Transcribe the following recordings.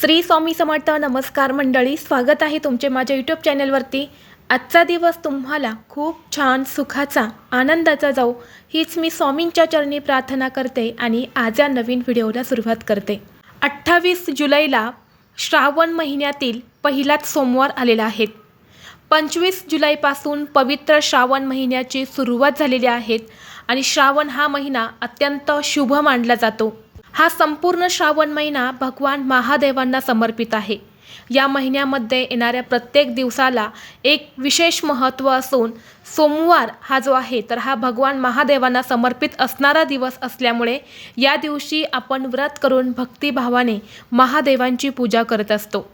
श्री स्वामी समर्थ नमस्कार मंडळी स्वागत आहे तुमचे माझ्या यूट्यूब चॅनलवरती आजचा दिवस तुम्हाला खूप छान सुखाचा आनंदाचा जाऊ हीच मी स्वामींच्या चरणी प्रार्थना करते आणि आज या नवीन व्हिडिओला सुरुवात करते. अठ्ठावीस जुलैला श्रावण महिन्यातील पहिलाच सोमवार आलेला आहे. पंचवीस जुलैपासून पवित्र श्रावण महिन्याची सुरुवात झालेली आहे आणि श्रावण हा महिना अत्यंत शुभ मानला जातो. हा संपूर्ण श्रावण महिना भगवान महादेवांना समर्पित आहे. या महिन्यामध्ये येणाऱ्या प्रत्येक दिवसाला एक विशेष महत्त्व असून सोमवार हा जो आहे तर हा भगवान महादेवांना समर्पित असणारा दिवस असल्यामुळे या दिवशी आपण व्रत करून भक्तिभावाने महादेवांची पूजा करत असतो.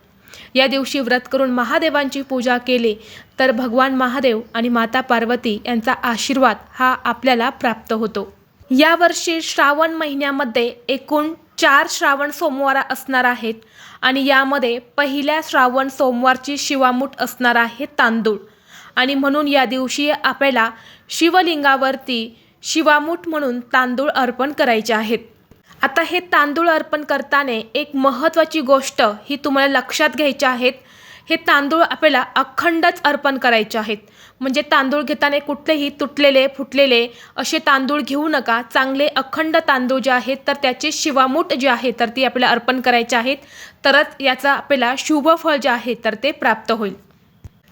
या दिवशी व्रत करून महादेवांची पूजा केली तर भगवान महादेव आणि माता पार्वती यांचा आशीर्वाद हा आपल्याला प्राप्त होतो. यावर्षी श्रावण महिन्यामध्ये एकूण चार श्रावण सोमवार असणार आहेत आणि यामध्ये पहिल्या श्रावण सोमवारची शिवामूठ असणार आहे तांदूळ. आणि म्हणून या दिवशी आपल्याला शिवलिंगावरती शिवामूठ म्हणून तांदूळ अर्पण करायचे आहेत. आता हे तांदूळ अर्पण करताना एक महत्त्वाची गोष्ट ही तुम्हाला लक्षात घ्यायची आहेत हे तांदूळ आपल्याला अखंडच अर्पण करायचे आहेत. म्हणजे तांदूळ घेताना कुठलेही तुटलेले फुटलेले असे तांदूळ घेऊ नका. चांगले अखंड तांदूळ जे आहेत तर त्याची शिवामूठ जी आहे तर ती आपल्याला अर्पण करायचे आहेत. तरच याचा आपल्याला शुभफळ जे आहे तर ते प्राप्त होईल.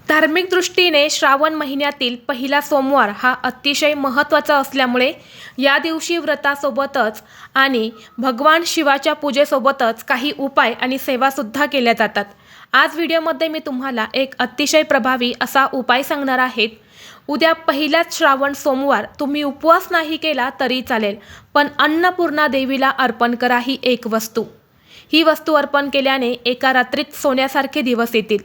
धार्मिक दृष्टीने श्रावण महिन्यातील पहिला सोमवार हा अतिशय महत्त्वाचा असल्यामुळे या दिवशी व्रतासोबतच आणि भगवान शिवाच्या पूजेसोबतच काही उपाय आणि सेवासुद्धा केल्या जातात. आज व्हिडिओमध्ये मी तुम्हाला एक अतिशय प्रभावी असा उपाय सांगणार आहेत उद्या पहिलाच श्रावण सोमवार तुम्ही उपवास नाही केला तरी चालेल पण अन्नपूर्णा देवीला अर्पण करा ही एक वस्तू. ही वस्तू अर्पण केल्याने एका रात्रीत सोन्यासारखे दिवस येतील.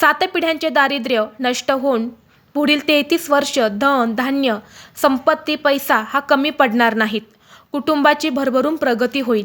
सात पिढ्यांचे दारिद्र्य नष्ट होऊन पुढील तेहतीस वर्ष धन धान्य संपत्ती पैसा हा कमी पडणार नाहीत. कुटुंबाची भरभरून प्रगती होईल.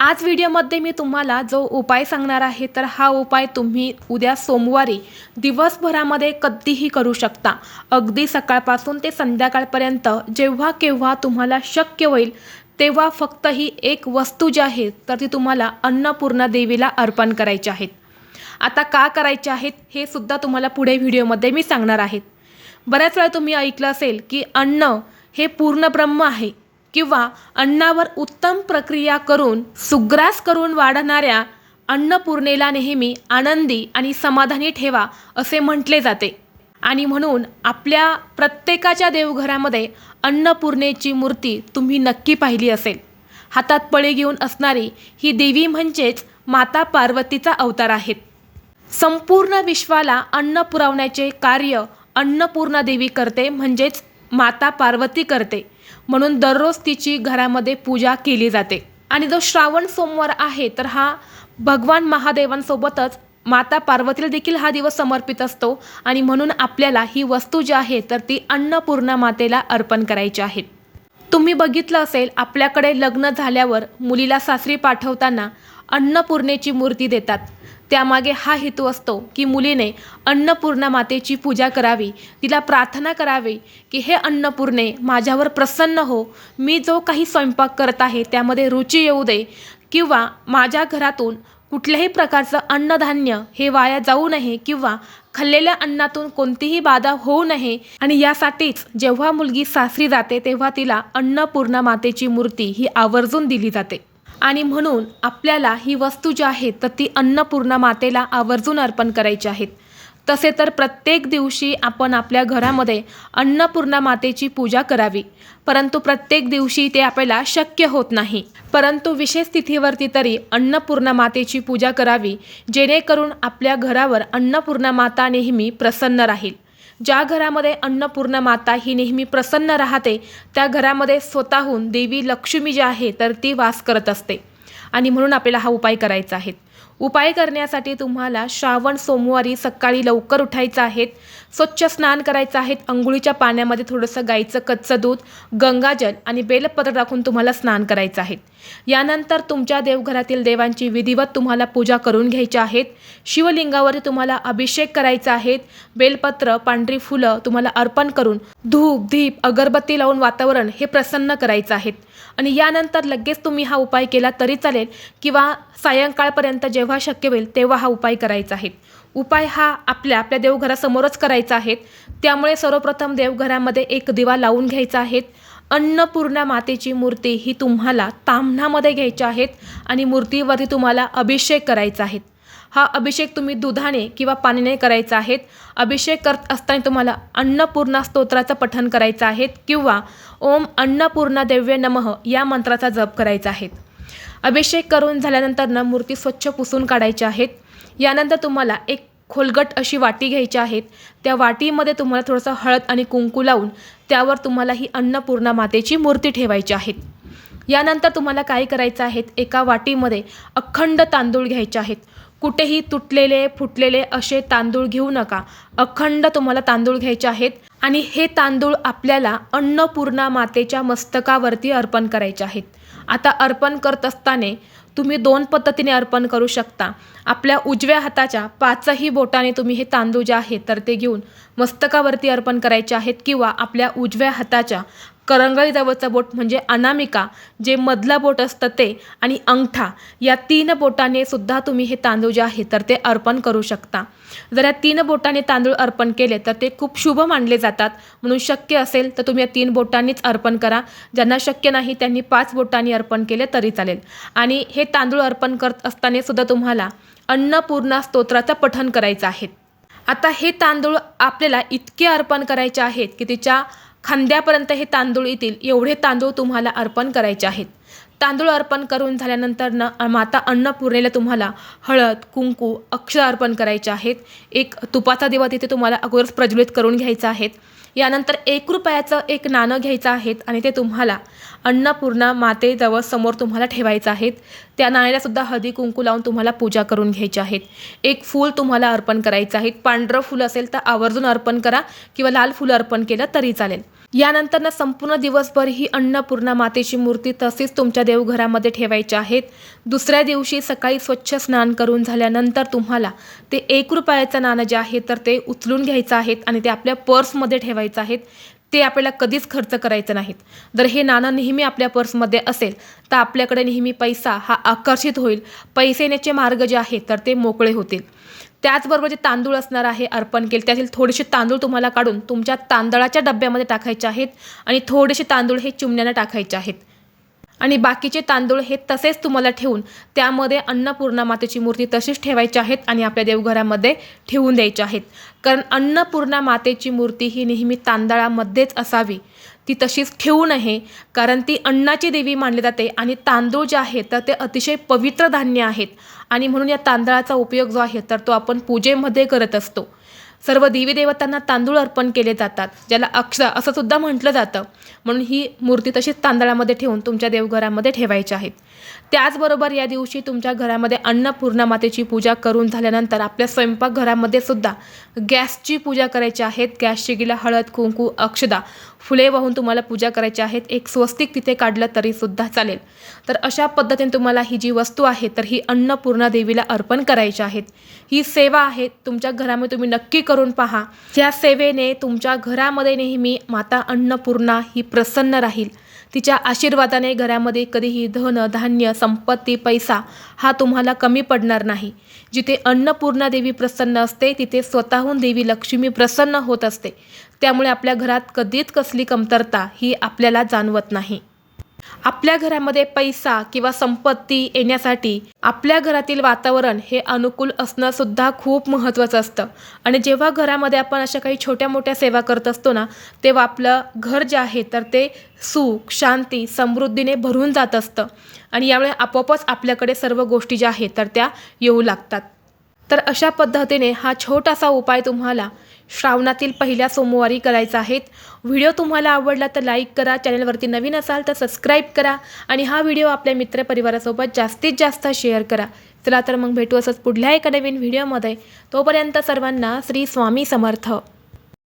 आज व्हिडिओमध्ये मी तुम्हाला जो उपाय सांगणार आहे तर हा उपाय तुम्ही उद्या सोमवारी दिवसभरामध्ये कधीही करू शकता. अगदी सकाळपासून ते संध्याकाळपर्यंत जेव्हा केव्हा तुम्हाला शक्य होईल तेव्हा फक्त ही एक वस्तू जी आहे तर ती तुम्हाला अन्नपूर्णा देवीला अर्पण करायची आहेत आता का करायचे आहेत हे सुद्धा तुम्हाला पुढे व्हिडिओमध्ये मी सांगणार आहेत बऱ्याच वेळा तुम्ही ऐकलं असेल की अन्न हे पूर्ण ब्रह्म आहे किंवा अन्नावर उत्तम प्रक्रिया करून सुग्रास करून वाढणाऱ्या अन्नपूर्णेला नेहमी आनंदी आणि समाधानी ठेवा असे म्हटले जाते. आणि म्हणून आपल्या प्रत्येकाच्या देवघरामध्ये अन्नपूर्णेची मूर्ती तुम्ही नक्की पाहिली असेल. हातात पळी घेऊन असणारी ही देवी म्हणजेच माता पार्वतीचा अवतार आहेत. संपूर्ण विश्वाला अन्न पुरवण्याचे कार्य अन्नपूर्णा देवी करते म्हणजेच माता पार्वती करते. म्हणून दररोज तिची घरामध्ये पूजा केली जाते. आणि जो श्रावण सोमवार आहे तर हा भगवान महादेवांसोबतच माता पार्वतीला देखील हा दिवस समर्पित असतो. आणि म्हणून आपल्याला ही वस्तू जी आहे तर ती अन्नपूर्णा मातेला अर्पण करायची आहे. तुम्ही बघितलं असेल आपल्याकडे लग्न झाल्यावर मुलीला सासरी पाठवताना अन्नपूर्णेची मूर्ती देतात. त्यामागे हा हेतू असतो की मुलीने अन्नपूर्णा मातेची पूजा करावी तिला प्रार्थना करावी की हे अन्नपूर्णे माझ्यावर प्रसन्न हो. मी जो काही स्वयंपाक करत आहे त्यामध्ये रुची येऊ दे. किंवा माझ्या घरातून कुठल्याही प्रकारचं अन्नधान्य हे वाया जाऊ नये किंवा खाल्लेल्या अन्नातून कोणतीही बाधा होऊ नये. आणि यासाठीच जेव्हा मुलगी सासरी जाते तेव्हा तिला अन्नपूर्णा मातेची मूर्ती ही आवर्जून दिली जाते. आणि म्हणून आपल्याला ही वस्तू जी आहे तर ती अन्नपूर्णा मातेला आवर्जून अर्पण करायची आहेत. तसे तर प्रत्येक दिवशी आपण आपल्या घरामध्ये अन्नपूर्णा मातेची पूजा करावी. परंतु प्रत्येक दिवशी ते आपल्याला शक्य होत नाही. परंतु विशेष तिथीवरती तरी अन्नपूर्णा मातेची पूजा करावी जेणेकरून आपल्या घरावर अन्नपूर्णा माता नेहमी प्रसन्न राहील. ज्या घरामध्ये अन्नपूर्णा माता ही नेहमी प्रसन्न राहते त्या घरामध्ये स्वतःहून देवी लक्ष्मी जी आहे तर ती वास करत असते. आणि म्हणून आपल्याला हा उपाय करायचा आहे. उपाय करण्यासाठी तुम्हाला श्रावण सोमवारी सकाळी लवकर उठायचं आहे. स्वच्छ स्नान करायचं आहे. अंघोळीच्या पाण्यामध्ये थोडंसं गाईचं कच्चं दूध गंगाजल आणि बेलपत्र टाकून तुम्हाला स्नान करायचं आहे. यानंतर तुमच्या देवघरातील देवांची विधिवत तुम्हाला पूजा करून घ्यायची आहेत. शिवलिंगावर तुम्हाला अभिषेक करायचा आहेत बेलपत्र पांढरी फुलं तुम्हाला अर्पण करून धूप दीप अगरबत्ती लावून वातावरण हे प्रसन्न करायचं आहे. आणि यानंतर लगेच तुम्ही हा उपाय केला तरी चालेल किंवा सायंकाळपर्यंत जेव्हा शक्य होईल तेव्हा हा उपाय करायचा आहे. उपाय हा आपल्या आपल्या देवघरासमोरच करायचा आहे. त्यामुळे सर्वप्रथम देवघरामध्ये एक दिवा लावून घ्यायचा आहे. अन्नपूर्णा मातेची मूर्ती ही तुम्हाला ताम्हणामध्ये घ्यायची आहेत आणि मूर्तीवरती तुम्हाला अभिषेक करायचा आहे. हा अभिषेक तुम्ही दुधाने किंवा पाण्याने करायचा आहेत अभिषेक करत असताना तुम्हाला अन्नपूर्णा स्तोत्राचं पठण करायचं आहे किंवा ओम अन्नपूर्णा देव्य नमः या मंत्राचा जप करायचा आहे. अभिषेक करून झाल्यानंतर ना मूर्ती स्वच्छ पुसून काढायच्या आहेत. यानंतर तुम्हाला एक खोलगट अशी वाटी घ्यायची आहेत. त्या वाटीमध्ये तुम्हाला थोडंसं हळद आणि कुंकू लावून त्यावर तुम्हाला ही अन्नपूर्णा मातेची मूर्ती ठेवायची आहेत. यानंतर तुम्हाला काय करायचं आहे? एका वाटीमध्ये अखंड तांदूळ घ्यायचे आहेत. कुठेही तुटलेले फुटलेले असे तांदूळ घेऊ नका. अखंड तुम्हाला तांदूळ घ्यायचे आहेत आणि हे तांदूळ आपल्याला अन्नपूर्णा मातेच्या मस्तकावरती अर्पण करायचे आहेत. आता अर्पण करत असताना तुम्ही दोन पद्धतीने अर्पण करू शकता. आपल्या उजव्या हाताच्या पाचही बोटाने तुम्ही हे तांदूळ जे आहेत तर ते घेऊन मस्तकावरती अर्पण करायचे आहेत किंवा आपल्या उजव्या हाताच्या करंगळी जवळचा बोट म्हणजे अनामिका जे मधलं बोट असतं ते आणि अंगठा या तीन बोटाने सुद्धा तुम्ही हे तांदूळ जे आहे तर ते अर्पण करू शकता. जर या तीन बोटाने तांदूळ अर्पण केले तर ते खूप शुभ मानले जातात. म्हणून शक्य असेल तर तुम्ही या तीन बोटांनीच अर्पण करा. ज्यांना शक्य नाही त्यांनी पाच बोटांनी अर्पण केले तरी चालेल. आणि हे तांदूळ अर्पण करत असताना सुद्धा तुम्हाला अन्नपूर्णा स्तोत्राचं पठण करायचं आहे. आता हे तांदूळ आपल्याला इतके अर्पण करायचे आहेत की तिच्या खांद्यापर्यंत हे तांदूळ येतील एवढे तांदूळ तुम्हाला अर्पण करायचे आहेत. तांदूळ अर्पण करून झाल्यानंतर न माता अन्नपूर्णेला तुम्हाला हळद कुंकू अक्षर अर्पण करायचे आहेत. एक तुपाचा दिवा तिथे तुम्हाला अगोदरच प्रज्वलित करून घ्यायचा आहेत. यानंतर एक रुपयाचं एक नाणं घ्यायचं आहेत आणि ते तुम्हाला अन्नपूर्णा मातेजवळ समोर तुम्हाला ठेवायचं आहेत. त्या नाण्यालासुद्धा हळदी कुंकू लावून तुम्हाला पूजा करून घ्यायची आहेत. एक फूल तुम्हाला अर्पण करायचं आहे. पांढरं फूल असेल तर आवर्जून अर्पण करा किंवा लाल फूल अर्पण केलं तरी चालेल. यानंतर ना संपूर्ण दिवसभर ही अन्नपूर्णा मातेची मूर्ती तसेच तुमच्या देवघरामध्ये ठेवायची आहेत. दुसऱ्या दिवशी सकाळी स्वच्छ स्नान करून झाल्यानंतर तुम्हाला ते एक रुपयाचं नाणं जे आहे तर ते उचलून घ्यायचं आहेत आणि ते आपल्या पर्समध्ये ठेवायचं आहेत. ते आपल्याला कधीच खर्च करायचं नाहीत. जर हे नाणं नेहमी आपल्या पर्समध्ये असेल तर आपल्याकडे नेहमी पैसा हा आकर्षित होईल. पैसे येण्याचे मार्ग जे आहेत तर ते मोकळे होतील. त्याचबरोबर जे तांदूळ असणार आहे अर्पण केले त्यातील थोडेसे तांदूळ तुम्हाला काढून तुमच्या तांदळाच्या डब्यामध्ये टाकायचे आहेत आणि थोडेसे तांदूळ हे चिमण्यानं टाकायचे आहेत. आणि बाकीचे तांदूळ हे तसेच तुम्हाला ठेवून त्यामध्ये अन्नपूर्णा मातेची मूर्ती तशीच ठेवायची आहेत आणि आपल्या देवघरामध्ये ठेवून द्यायच्या आहेत. कारण अन्नपूर्णा मातेची मूर्ती ही नेहमी तांदळामध्येच असावी. ती तशीच ठेवू नये. कारण ती अन्नाची देवी मानली जाते आणि तांदूळ जे आहे तर ते अतिशय पवित्र धान्य आहेत. आणि म्हणून या तांदळाचा उपयोग जो आहे तर तो आपण पूजेमध्ये करत असतो. सर्व देवी देवतांना तांदूळ अर्पण केले जातात ज्याला अक्षर असं सुद्धा म्हटलं जातं. म्हणून ही मूर्ती तशीच तांदळामध्ये ठेवून तुमच्या देवघरामध्ये ठेवायची आहेत त्याचबरोबर या दिवशी तुमच्या घरामध्ये अन्नपूर्णा मातेची पूजा करून झाल्यानंतर आपल्या स्वयंपाकघरामध्ये सुद्धा गॅसची पूजा करायची आहेत. गॅस शिगीला हळद कुंकू अक्षदा फुले वाहून तुम्हाला पूजा करायची आहेत. एक स्वस्तिक तिथे काढलं तरीसुद्धा चालेल. तर अशा पद्धतीने तुम्हाला ही जी वस्तू आहे तर ही अन्नपूर्णा देवीला अर्पण करायची आहेत. ही सेवा आहे तुमच्या घरामध्ये तुम्ही नक्की करून पहा. या सेवेने तुमच्या घरामध्ये नेहमी माता अन्नपूर्णा ही प्रसन्न राहील. तिच्या आशीर्वादाने घरामध्ये कधीही धन धान्य संपत्ती पैसा हा तुम्हाला कमी पडणार नाही. जिथे अन्नपूर्णा देवी प्रसन्न असते तिथे स्वतःहून देवी लक्ष्मी प्रसन्न होत असते. त्यामुळे आपल्या घरात कधीच कसली कमतरता ही आपल्याला जाणवत नाही. आपल्या घरामध्ये पैसा किंवा संपत्ती येण्यासाठी आपल्या घरातील वातावरण हे अनुकूल असणं सुद्धा खूप महत्त्वाचं असतं. आणि जेव्हा घरामध्ये आपण अशा काही छोट्या मोठ्या सेवा करत असतो ना तेव्हा आपलं घर जे आहे तर ते सुख शांती समृद्धीने भरून जात असतं. आणि यामुळे आपोआपच आपल्याकडे सर्व गोष्टी ज्या आहेत तर त्या येऊ लागतात. तर अशा पद्धतीने हा छोटासा उपाय तुम्हाला श्रावणातील पहिल्या सोमवारी करायचा आहेत व्हिडिओ तुम्हाला आवडला तर लाईक करा चॅनलवरती नवीन असाल तर सबस्क्राईब करा आणि हा व्हिडिओ आपल्या मित्रपरिवारासोबत जास्तीत जास्त शेअर करा. चला तर मग भेटू असंच पुढल्या एका नवीन व्हिडिओमध्ये. तोपर्यंत सर्वांना श्री स्वामी समर्थ.